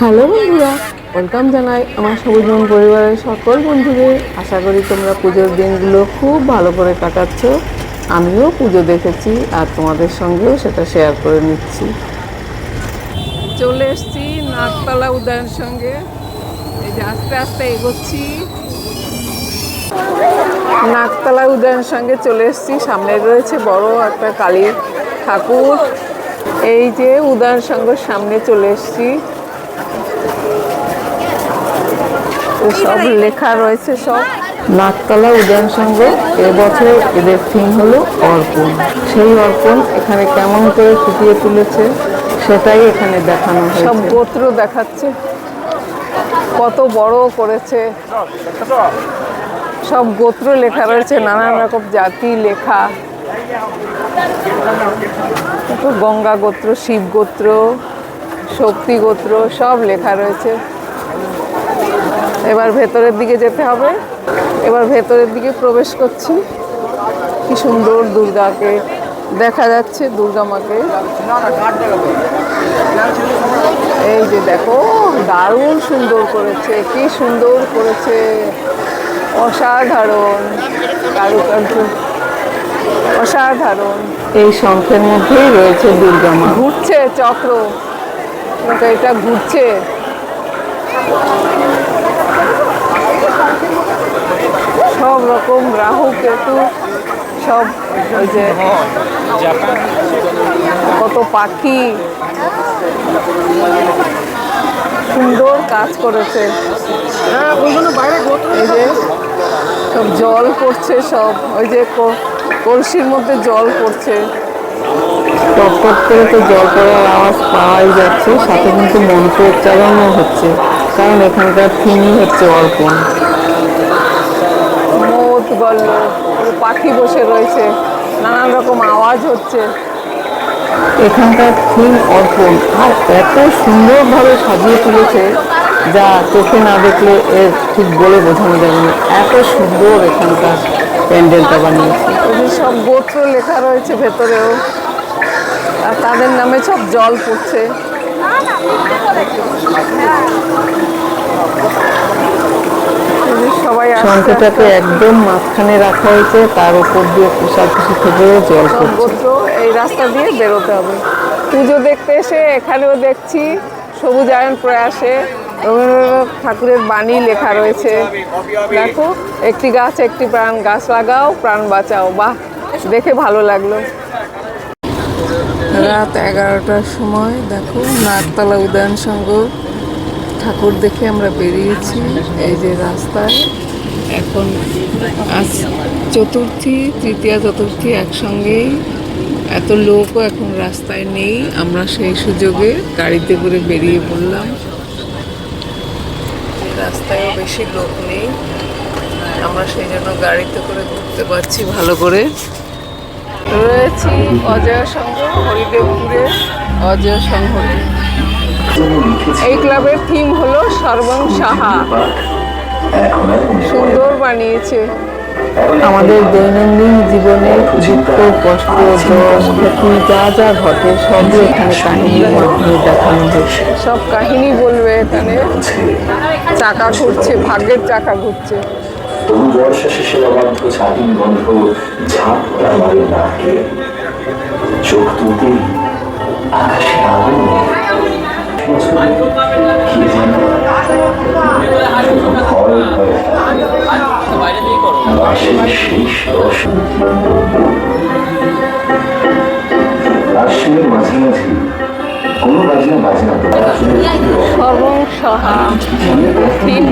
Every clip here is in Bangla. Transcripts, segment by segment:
হ্যালো বন্ধুরা, ওয়েলকাম জানাই আমার সবুজবন পরিবারের সকল বন্ধুদের। আশা করি তোমরা পুজোর দিনগুলো খুব ভালো করে কাটাচ্ছ। আমিও পুজো দেখেছি আর তোমাদের সঙ্গেও সেটা শেয়ার করে নিচ্ছি। চলে এসছি নাকতলা উদয়ের সঙ্গে। এই যে আস্তে আস্তে এগোচ্ছি। নাকতলা উদয়ের সঙ্গে চলে এসছি। সামনে রয়েছে বড় একটা কালীর ঠাকুর। এই যে উদয়ন সংঘের সামনে চলে এসছি। সব লেখা রয়েছে সব। নাকতলা উদয়ন সংঘ এবছর এদের থিম হলো অর্পণ। সেই অর্পণ এখানে কেমন করে ফুটিয়ে তুলেছে সেটাই এখানে দেখানো সব গোত্র দেখাচ্ছে। কত বড় করেছে। সব গোত্র লেখা রয়েছে নানান রকম জাতি লেখা। তো গঙ্গা গোত্র শিব গোত্র শক্তি গোত্র সব লেখা রয়েছে। এবার ভেতরের দিকে যেতে হবে। এবার ভেতরের দিকে প্রবেশ করছি। কি সুন্দর দুর্গাকে দেখা যাচ্ছে, দুর্গা মাকে। এই যে দেখো, দারুণ সুন্দর করেছে, কি সুন্দর করেছে। অসাধারণ কারুকার্য। অসাধারণ। এই শঙ্খের মধ্যেই রয়েছে দুর্গা মা। ঘুরছে, চক্র। এটা ঘুরছে। সব রকম রাহু কেতু সব ওই যে কত পাখি সুন্দর কাজ করেছে। এই যে সব জল পড়ছে সব ওই যে কলসির মধ্যে জল পড়ছে। টপ টপ করে তো জল পড়ার আওয়াজ পাওয়াই যাচ্ছে সাথে কিন্তু মন্ত্র উচ্চারণও হচ্ছে কারণ এখানকার থিমই হচ্ছে অর্পণ। গল্ল পাখি বসে রয়েছে, নানান রকম আওয়াজ হচ্ছে। এখানকার থিম অর্পণ আর এত সুন্দরভাবে সাজিয়ে তুলেছে যা চোখে না দেখলে এর ঠিক বলে বোঝানো যাবে না। এত সুন্দর এখানকার প্যান্ডেলটা বানিয়েছে। সব গোত্র লেখা রয়েছে ভেতরেও, আর তাদের নামে সব জল পড়ছে। শঙ্খটাকে একদম মাঝখানে রাখা হয়েছে তার উপর দিয়ে কুশাকুশি থেকে জল পড়ছে। এই রাস্তা দিয়ে বেরোতে হবে। পুজো দেখতে এসে এখানেও দেখছি সবুজায়ন প্রয়াসে রবীন্দ্রনাথ ঠাকুরের বাণী লেখা রয়েছে। দেখো একটি গাছ একটি প্রাণ গাছ লাগাও প্রাণ বাঁচাও। বাহ দেখে ভালো লাগল। রাত এগারোটার সময় দেখো নাগতলা উদয়ন সংঘ। ঠাকুর দেখে আমরা বেরিয়েছি, এই যে রাস্তায়। এখন আজ চতুর্থী, তৃতীয়া চতুর্থী একসঙ্গেই। এত লোকও এখন রাস্তায় নেই, আমরা সেই সুযোগে গাড়িতে করে বেরিয়ে পড়লাম। রাস্তায়ও বেশি লোক নেই, আমরা সেই জন্য গাড়িতে করে ঘুরতে পারছি ভালো করে। রয়েছি অজয় সংঘ হরিদেবপুরে। অজয় সংঘ এই ক্লাবের থিম হলো সর্বং সাহা। সুন্দর বানিয়েছে। আমাদের দৈনন্দিন জীবনে দুঃখ কষ্ট দোষ ক্ষতি যা যা ঘটে সবই এখানে কাহিনীর মাধ্যমে দেখানো হয়েছে। সব কাহিনী বলবে এখানে। চাকা ঘুরছে ভাগ্যের চাকা ঘুরছে। তবু বর্ষা শেষে অবাধ্য ছাতিন গন্ধ করা বাড়ি নাকে চোখ তুলতে আকাশে আগুন কি যেন ভয়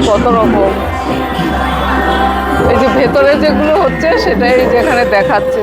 কত রকম এই যে ভেতরে যেগুলো হচ্ছে সেটাই যেখানে দেখাচ্ছে।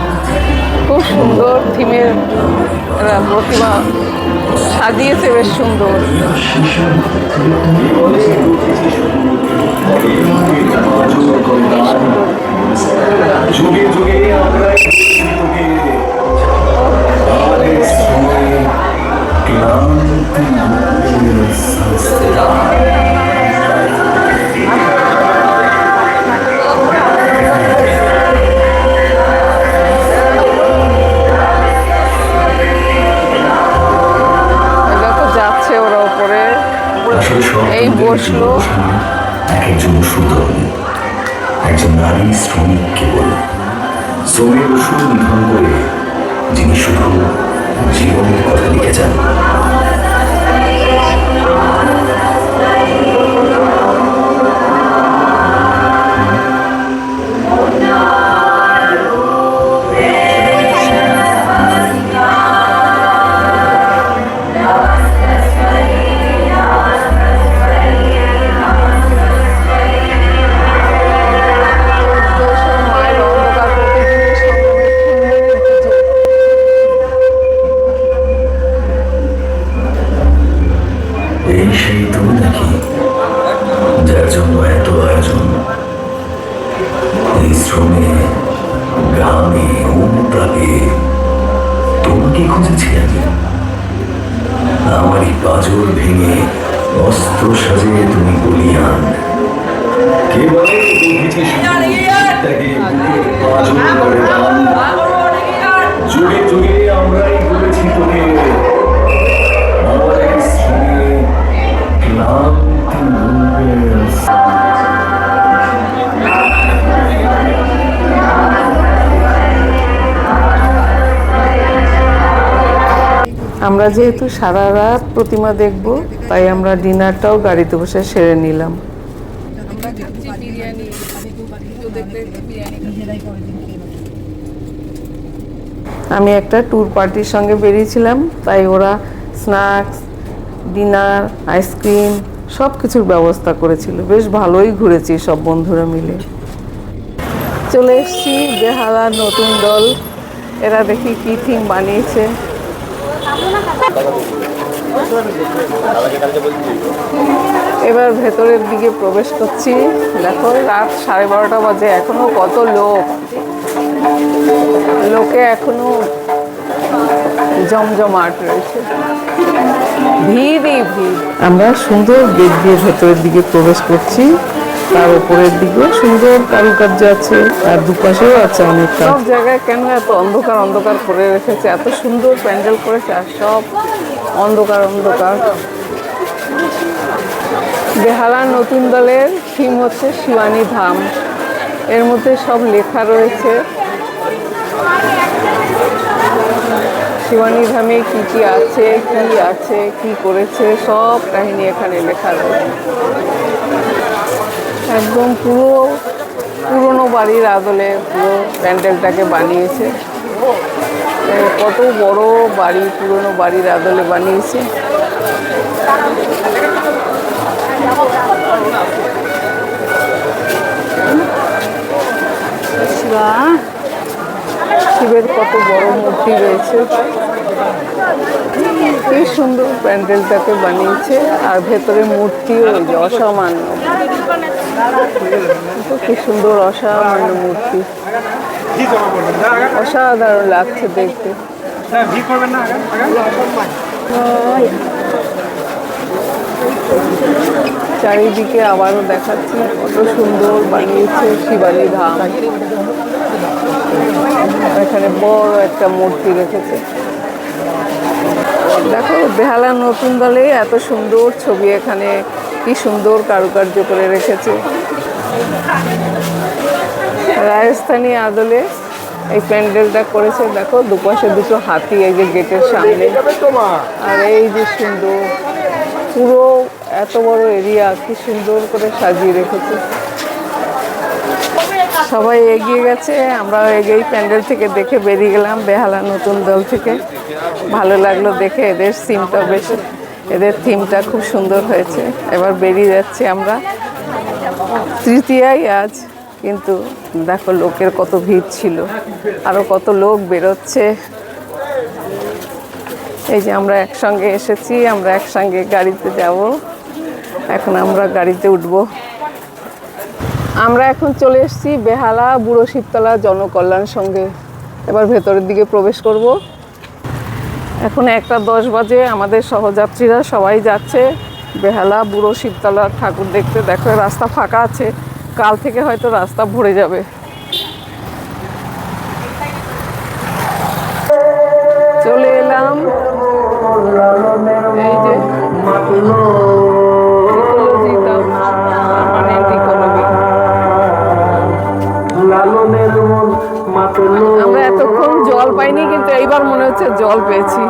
খুব সুন্দর থিমের প্রতিমা সাজিয়েছে বেশ সুন্দর। সময় বসল এক একজন সুদল একজন নারী শ্রমিক কেবল শ্রমের ওষুধ নিধন করে যিনি শুধু জীবনের কথা লিখে যান। আমরা যেহেতু সারা রাত প্রতিমা দেখব, তাই আমরা ডিনারটাও গাড়িতে বসে সেরে নিলাম। আমি একটা ট্যুর পার্টির সঙ্গে বেরিয়েছিলাম, তাই ওরা স্ন্যাক্স ডিনার আইসক্রিম সব কিছুর ব্যবস্থা করেছিল। বেশ ভালোই ঘুরেছি সব বন্ধুরা মিলে। চলে এসেছি বেহালার নতুন দল। এরা দেখি কি থিম বানিয়েছে। এবার ভেতরের দিকে প্রবেশ করছি। দেখো, রাত সাড়ে বারোটা বাজে, এখনও কত লোক? লোকে এখনও জমজমাট রয়েছে। ভিড়ই ভিড়। আমরা সুন্দর গেট দিয়ে ভেতরের দিকে প্রবেশ করছি। তার উপরের দিকে সুন্দর কারুকার্য আছে, আর দুপাশেও আছে অনেক সব জায়গায় কেন এত অন্ধকার অন্ধকার করে রেখেছে? এত সুন্দর প্যান্ডেল করেছে, আর সব অন্ধকার অন্ধকার। বেহালার নতুন দলের থিম হচ্ছে শিবানী ধাম। এর মধ্যে সব লেখা রয়েছে। শিবানী ধামে কি কি আছে কি আছে, কি করেছে, সব কাহিনী এখানে লেখা রয়েছে। একদম পুরো পুরনো বাড়ির আদলে পুরো প্যান্ডেলটাকে বানিয়েছে। কত বড় বাড়ি, পুরনো বাড়ির আদলে বানিয়েছে। শিবের কত বড় মূর্তি রয়েছে। কি সুন্দর প্যান্ডেলটাকে বানিয়েছে, আর ভেতরে মূর্তিও অসামান্য। কি সুন্দর অসামান্য মূর্তি। অসাধারণ লাগছে দেখতে। চারিদিকে আবারও দেখাচ্ছি, কত সুন্দর বানিয়েছে শিবানী ধাম। এখানে বড় একটা মূর্তি রেখেছে। দেখো, বেহালা নতুন দলে এত সুন্দর ছবি এখানে কি সুন্দর কারুকার্য করে রেখেছে। রাজস্থানী আদলে এই প্যান্ডেলটা করেছে, দেখো, দুপাশে দুটো হাতি, এই যে গেটের সামনে। আর এই যে সুন্দর, পুরো এত বড় এরিয়া, কি সুন্দর করে সাজিয়ে রেখেছে। সবাই এগিয়ে গেছে আমরা এগিয়েই প্যান্ডেল থেকে দেখে বেরিয়ে গেলাম, বেহালা নতুন দল থেকে। ভালো লাগল দেখে, এদের সিমটা বেশ এদের থিমটা খুব সুন্দর হয়েছে। এবার বেরিয়ে যাচ্ছি আমরা। তৃতীয়াই আজ, কিন্তু দেখো লোকের কত ভিড় ছিল। আরও কত লোক বেরোচ্ছে। এই যে আমরা একসঙ্গে এসেছি, আমরা একসঙ্গে গাড়িতে যাব। এখন আমরা গাড়িতে উঠব। আমরা এখন চলে এসেছি বেহালা বুড়ো শিবতলা জনকল্যাণ সঙ্গে। এবার ভেতরের দিকে প্রবেশ করব। এখন একটা দশ বাজে, আমাদের সহযাত্রীরা সবাই যাচ্ছে। বেহালা বুড়ো শিবতলা ঠাকুর দেখতে। দেখো, রাস্তা ফাঁকা আছে। কাল থেকে হয়তো রাস্তা ভরে যাবে। চলে এলাম। এই যে। হচ্ছে জল পেয়েছি।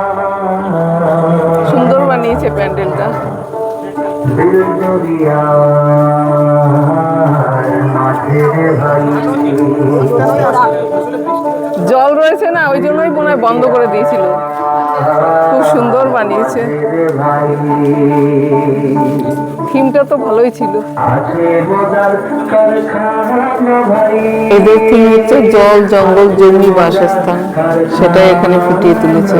সুন্দর বানিয়েছে প্যান্ডেলটা। জল রয়েছে না, ওই জন্যই মনে হয় বন্ধ করে দিয়েছিল। খুব সুন্দর বানিয়েছে। থিমটা তো ভালোই ছিল। এদের থিম হচ্ছে জল জঙ্গল জমি বাসস্থান। সেটা এখানে ফুটিয়ে তুলেছে।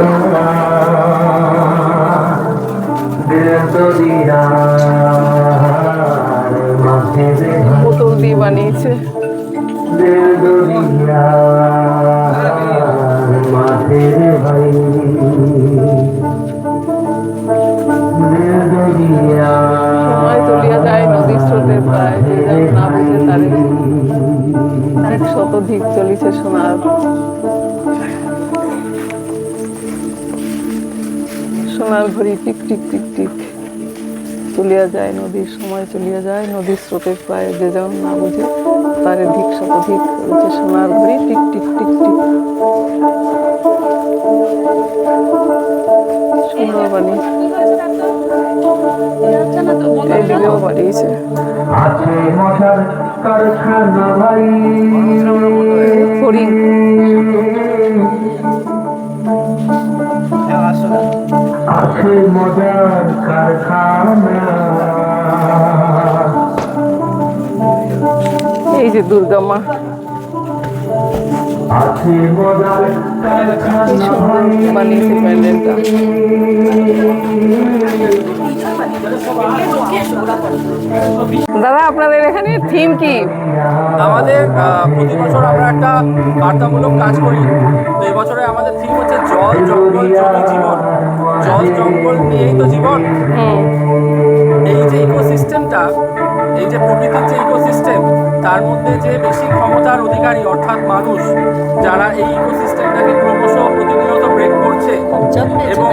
বোতল দিয়ে বানিয়েছে। সময় চলিয়া যায় চলিছে সোনার সোনার ঘড়ি টিক টিক টিক টিক চলিয়া যায় নদীর সময় চলিয়া যায় নদীর স্রোতের প্রায় যে যেমন না বুঝে তারে ধিক শতধিক চলেছে সোনার ঘড়ি টিক টিক টিক টিক সুন্দর বানিয়েছে এই বানিয়েছে আছে। মশার কারখানা ভাই। হরিণ আছে মজার কারখানা। এই যে দুর্গা মা। দাদা আপনাদের এখানে থিম কি? আমাদের প্রতি বছর আমরা একটা বার্তামূলক কাজ করি। তো এবছরে আমাদের থিম হচ্ছে জল জঙ্গল জমি জীবন। জল জঙ্গল নিয়েই তো জীবন। এই যে ইকোসিস্টেমটা এই যে প্রকৃতির যে ইকোসিস্টেম তার মধ্যে যে বেশি ক্ষমতার অধিকারী অর্থাৎ মানুষ যারা এই ইকোসিস্টেমটাকে ক্রমশ প্রতিনিয়ত ব্রেক করছে এবং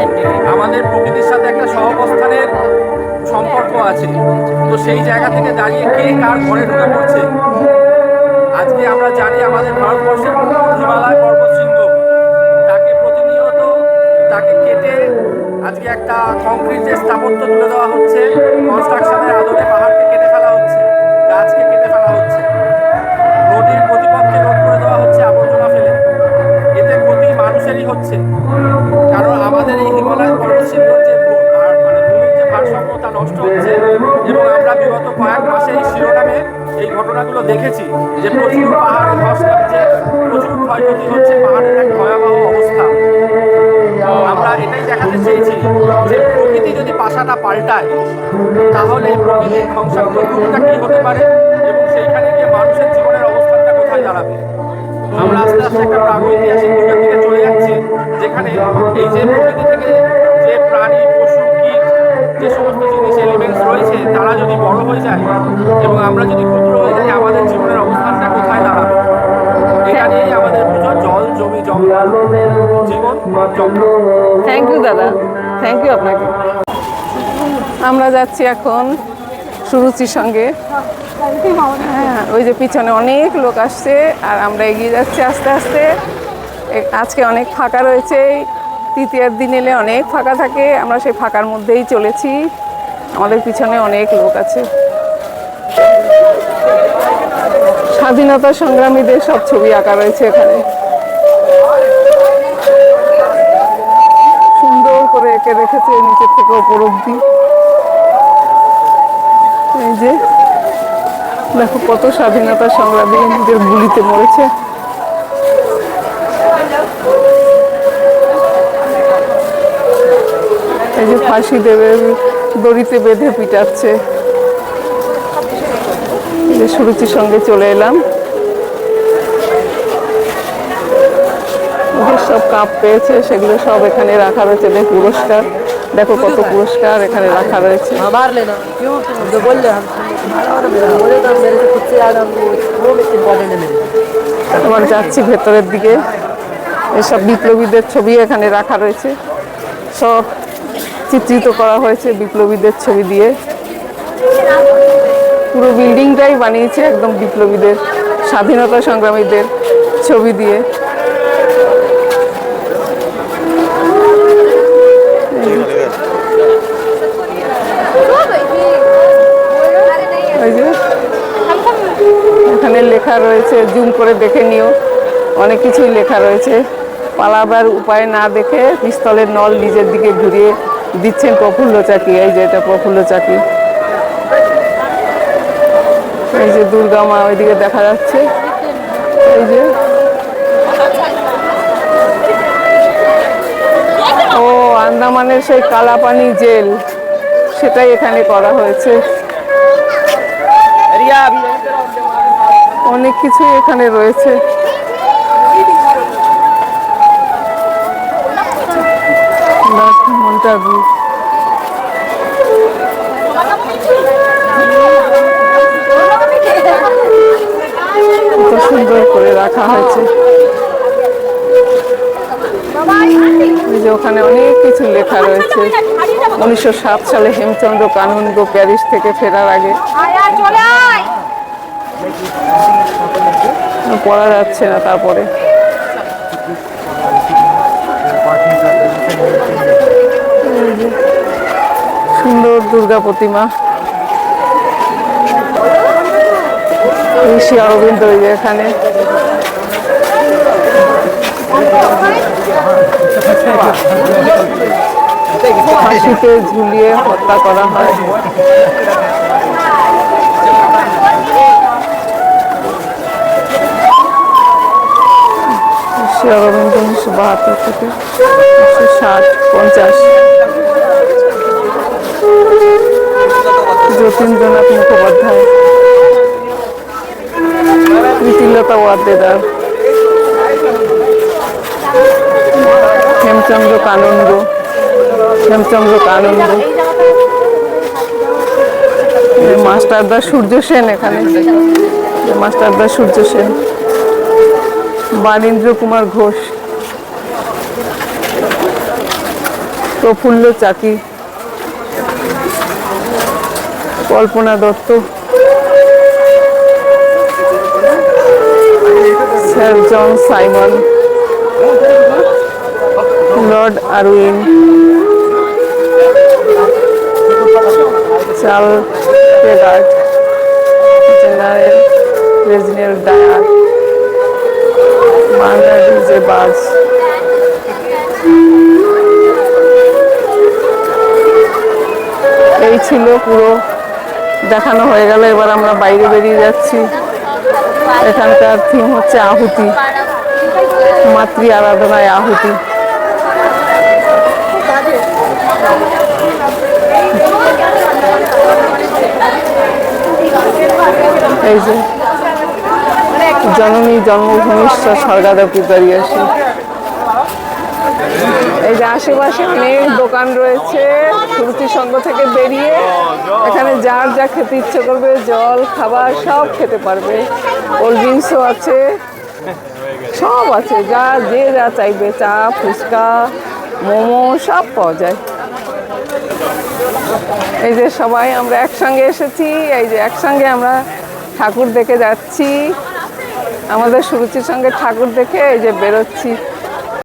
আমাদের প্রকৃতির সাথে একটা সহাবস্থানের সম্পর্ক আছে। তো সেই জায়গা থেকে দাঁড়িয়ে কে কার ঘরে ঢুকে পড়ছে? আজকে আমরা জানি আমাদের ভারতবর্ষের হিমালয় পর্বতশৃঙ্গ। তাকে প্রতিনিয়ত তাকে কেটে আজকে একটা কংক্রিটের স্থাপত্য তুলে দেওয়া হচ্ছে কনস্ট্রাকশনের আদলে পাহাড়কে কেটে গাছকে কেটে ফেলা হচ্ছে। নদীর প্রতিপক্ষে রোধ করে দেওয়া হচ্ছে আবর্জনা ফেলে। এতে ক্ষতি মানুষেরই হচ্ছে। কারণ আমাদের এই হিমালয় পর্বতশৃঙ্গর যে মানে ভূমির যে ভারসাম্য তা নষ্ট হচ্ছে। এবং আমরা বিগত কয়েক মাসে এই শিরোনামে এই ঘটনাগুলো দেখেছি যে প্রচুর পাহাড়ে ধস নামছে প্রচুর ক্ষয়ক্ষতি হচ্ছে। পাহাড়ের এক ভয়াবহ অবস্থা। আমরা এটাই দেখাতে চেয়েছি যে পাশাটা পাল্টায়, তাহলে প্রকৃতির ধ্বংসাত্মক কী হতে পারে এবং সেইখানে গিয়ে মানুষের জীবনের অবস্থানটা কোথায় দাঁড়াবে? আমরা আস্তে আস্তে একটা প্রাগৈতিহাসিক যুগের দিকে চলে যাচ্ছি, যেখানে এই যে প্রকৃতি থেকে যে প্রাণী, পশু, কীট, যে সমস্ত জিনিস, এলিমেন্টস রয়েছে, তারা যদি বড় হয়ে যায় এবং আমরা যদি ক্ষুদ্র হয়ে যাই, আমাদের জীবনের অবস্থানটা কোথায় দাঁড়াবে? এটা নিয়েই আমাদের পুজো, জল, জমি, জঙ্গল, জীবন, জঙ্গল। থ্যাংক ইউ দাদা। থ্যাংক ইউ আপনাকে। আমরা যাচ্ছি এখন সুরুচির সঙ্গে। হ্যাঁ ওই যে পিছনে অনেক লোক আসছে আর আমরা এগিয়ে যাচ্ছি আস্তে আস্তে। আজকে অনেক ফাঁকা রয়েছে তৃতীয়ার দিন এলে অনেক ফাঁকা থাকে। আমরা সেই ফাঁকার মধ্যেই চলেছি। আমাদের পিছনে অনেক লোক আছে। স্বাধীনতা সংগ্রামীদের সব ছবি আঁকা রয়েছে এখানে। সুন্দর করে এঁকে রেখেছে নিচের থেকে ওপর অব্দি এই যে, দেখো কত স্বাধীনতা সংগ্রামী নিজের গুলিতে মরেছে। এই যে ফাঁসি দেবে দড়িতে বেঁধে পিটাচ্ছে। সুরুচির সঙ্গে চলে এলাম। সব কাপ পেয়েছে, সেগুলো সব এখানে রাখা রয়েছে পুরস্কার। দেখো কত পুরস্কার এখানে রাখা রয়েছে। তোমার যাচ্ছি ভেতরের দিকে। এসব বিপ্লবীদের ছবি এখানে রাখা রয়েছে। সব চিত্রিত করা হয়েছে বিপ্লবীদের ছবি দিয়ে। পুরো বিল্ডিংটাই বানিয়েছে একদম বিপ্লবীদের স্বাধীনতা সংগ্রামীদের ছবি দিয়ে। রয়েছে, জুম করে দেখে নিও। অনেক কিছুই লেখা রয়েছে। পালাবার উপায় না দেখে পিস্তলের নল নিজের দিকে ঘুরিয়ে দিচ্ছেন প্রফুল্ল চাকি। এই যে এটা প্রফুল্ল চাকি। এই যে দুর্গা মা ওইদিকে দেখা যাচ্ছে। এই যে। ও, আন্দামানের সেই কালাপানি জেল। সেটাই এখানে করা হয়েছে। অনেক কিছুই এখানে রয়েছে। সুন্দর করে রাখা হয়েছে। ওখানে অনেক কিছু লেখা রয়েছে। উনিশশো সাত সালে হেমচন্দ্র কানুনগো প্যারিস থেকে ফেরার আগে। পড়া যাচ্ছে না তারপরে। সুন্দর দুর্গা প্রতিমা। ঋষি অরবিন্দ এই যে এখানে। ফাঁসিতে ঝুলিয়ে হত্যা করা হয়। অরবিন্দ উনিশশো বাহাত্তর থেকে উনিশশো ষাট পঞ্চাশ যতীন্দ্রনাথ মুখোপাধ্যায় প্রীতিলতা ওয়াদ্দেদার, হেমচন্দ্র কানন্দ হেমচন্দ্র কানন্দ, মাস্টারদা সূর্য সেন এখানে, মাস্টারদা Surya Sen. Banindra Kumar Ghosh. Prafulla Chaki. Kalpana Dutta. Sir John Simon. Lord Irwin. দেখানো হয়ে গেল, এবার আমরা বাইরে বেরিয়ে যাচ্ছি। এখানকার থিম হচ্ছে আহুতি, মাতৃ আরাধনায় আহুতি। এই যে, জননী জন্মভূমিশ্বর স্বর্গাদপি দাঁড়িয়ে আসি। এই যে আশেপাশে অনেক দোকান রয়েছে সুরুচি সঙ্গ থেকে বেরিয়ে এখানে যার যা খেতে ইচ্ছে করবে, জল, খাবার সব খেতে পারবে। কোল্ড ড্রিঙ্কসও আছে, সব আছে, যা যে যা চাইবে, চা, ফুচকা, মোমো সব পাওয়া যায়। এই যে সবাই আমরা একসঙ্গে এসেছি, এই যে একসঙ্গে আমরা ঠাকুর দেখে যাচ্ছি। আমাদের সুরুচির সঙ্গে ঠাকুর দেখে এই যে বেরোচ্ছি।